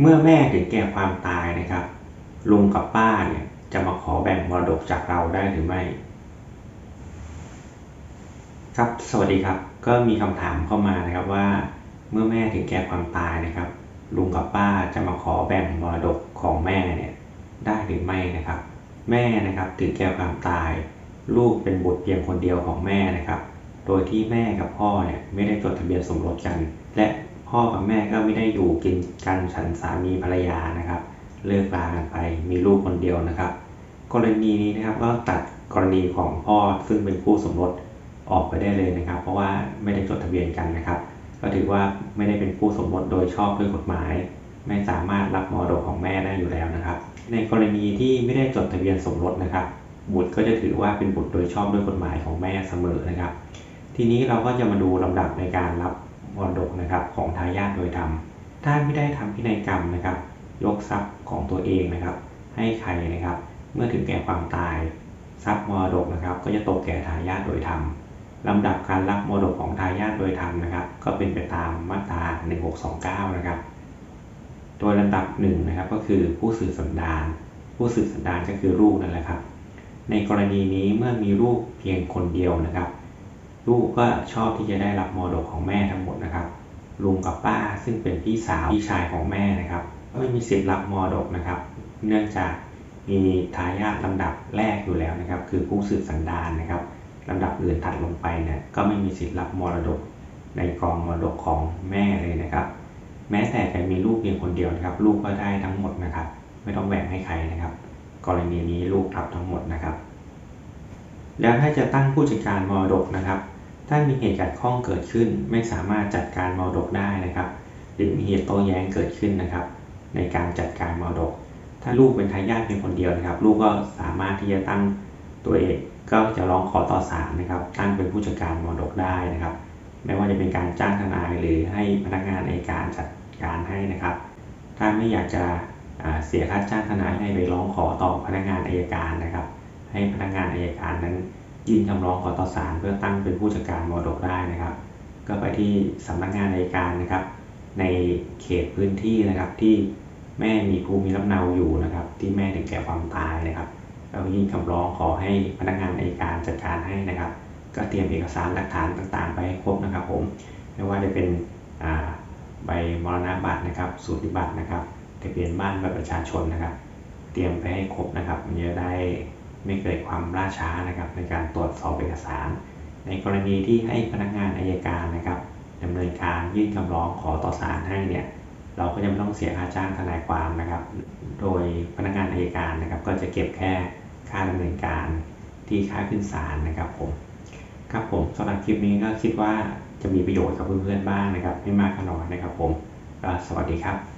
เมื่อแม่ถึงแก่ความตายนะครับลุงกับป้าเนี่ยจะมาขอแบ่งมรดกจากเราได้หรือไม่ ครับสวัสดีครับก็มีคำถามเข้ามานะครับว่า เมื่อแม่ถึงแก่ความตายนะครับ ลุงกับป้าจะมาขอแบ่งมรดกของแม่เนี่ยได้หรือไม่นะครับ แม่นะครับถึงแก่ความตาย ลูกเป็นบุตรเพียงคนเดียวของแม่นะครับ โดยที่แม่กับพ่อเนี่ยไม่ได้จดทะเบียนสมรสกัน และ พ่อกับแม่ก็ไม่ได้อยู่กินกันฉันสามีภรรยานะครับ เลิกลากันไปมีลูกคนเดียวนะครับ กรณีนี้นะครับก็ตัดกรณีของพ่อซึ่งเป็นคู่สมรสออกไปได้เลยนะครับ เพราะว่าไม่ได้จดทะเบียนกันนะครับ ก็ถือว่าไม่ได้เป็นคู่สมรสโดยชอบด้วยกฎหมาย ไม่สามารถรับมรดกของแม่ได้อยู่แล้วนะครับ ในกรณีที่ไม่ได้จดทะเบียนสมรสนะครับ บุตรก็จะถือว่าเป็นบุตรโดยชอบด้วยกฎหมายของแม่เสมอนะครับ ทีนี้เราก็จะมาดูลำดับในการรับ มรดกนะครับของทายาทโดยธรรม ถ้าไม่ได้ทำพินัยกรรมนะครับ ยกทรัพย์ของตัวเองนะครับ ให้ใครนะครับ เมื่อถึงแก่ความตาย ทรัพย์มรดกนะครับ ก็จะตกแก่ทายาทโดยธรรมลำดับการรับมรดกของทายาทโดยธรรมนะครับ ก็เป็นไปตามมาตรา 1629 นะครับ โดยลำดับหนึ่งนะครับก็คือผู้สืบสันดาน ผู้สืบสันดานก็คือลูกนั่นแหละครับ ในกรณีนี้เมื่อมีลูกเพียงคนเดียวนะครับ ลูกก็ชอบที่จะได้รับมรดกของแม่ทั้งหมดนะครับ ลุงกับป้าซึ่งเป็นพี่สาวพี่ชายของแม่นะครับไม่มีสิทธิ์รับมรดกนะครับ เนื่องจากมีทายาทลำดับแรกอยู่แล้วนะครับ คือผู้สืบสันดานนะครับลำดับอื่นถัดลงไปเนี่ยก็ไม่มีสิทธิ์รับมรดกในกองมรดกของแม่เลยนะครับ แม้แต่จะมีลูกเพียงคนเดียวนะครับ ลูกก็ได้ทั้งหมดนะครับ ไม่ต้องแบ่งให้ใครนะครับ กรณีนี้ลูกรับทั้งหมดนะครับ แล้วถ้าจะตั้งผู้จัดการมรดกนะครับ ถ้ามีเหตุขัดข้องเกิดขึ้น ไม่สามารถจัดการมรดกได้นะครับ หรือมีเหตุโต้แย้งเกิดขึ้นนะครับ ในการจัดการมรดก ถ้าลูกเป็นทายาทเพียงคนเดียวนะครับ ลูกก็สามารถที่จะตั้งตัวเองก็จะร้องขอต่อศาลนะครับ ตั้งเป็นผู้จัดการมรดกได้นะครับ ไม่ว่าจะเป็นการจ้างทนายหรือให้พนักงานในการจัดการให้นะครับ ถ้าไม่อยากจะเสียค่าจ้างทนายให้ไปร้องขอต่อพนักงานอายการนะครับ ให้พนักงานอายการนั้น ยื่นคำร้องขอต่อศาลเพื่อตั้งเป็นผู้จัดการมรดกได้นะครับ ก็ไปที่สำนักงานอายการนะครับ ในเขตพื้นที่นะครับที่แม่มีภูมิลำเนาอยู่นะครับ ที่แม่ถึงแก่ความตายนะครับเรายื่นคำร้องขอให้พนักงานอายการจัดการให้นะครับ ก็เตรียมเอกสารหลักฐานต่างๆ ไปให้ครบนะครับผมไม่ว่าจะเป็นใบมรณบัตรนะครับสูติบัตรนะครับทะเบียนบ้านบัตรประชาชนนะครับ เตรียมไปให้ครบนะครับมันจะได้ ไม่เกิดความล่าช้านะครับในการตรวจสอบเอกสาร ในกรณีที่ให้พนักงานอายการนะครับดำเนินการยื่นคำร้องขอต่อศาลให้เนี่ยเราก็จะไม่ต้องเสียค่าจ้างทนายความนะครับ โดยพนักงานอายการนะครับ ก็จะเก็บแค่ค่าดำเนินการที่ค่าขึ้นศาลนะครับผมครับผมสำหรับคลิปนี้ก็คิดว่าจะมีประโยชน์กับเพื่อนๆบ้างนะครับ ไม่มากก็น้อยนะครับผมสวัสดีครับ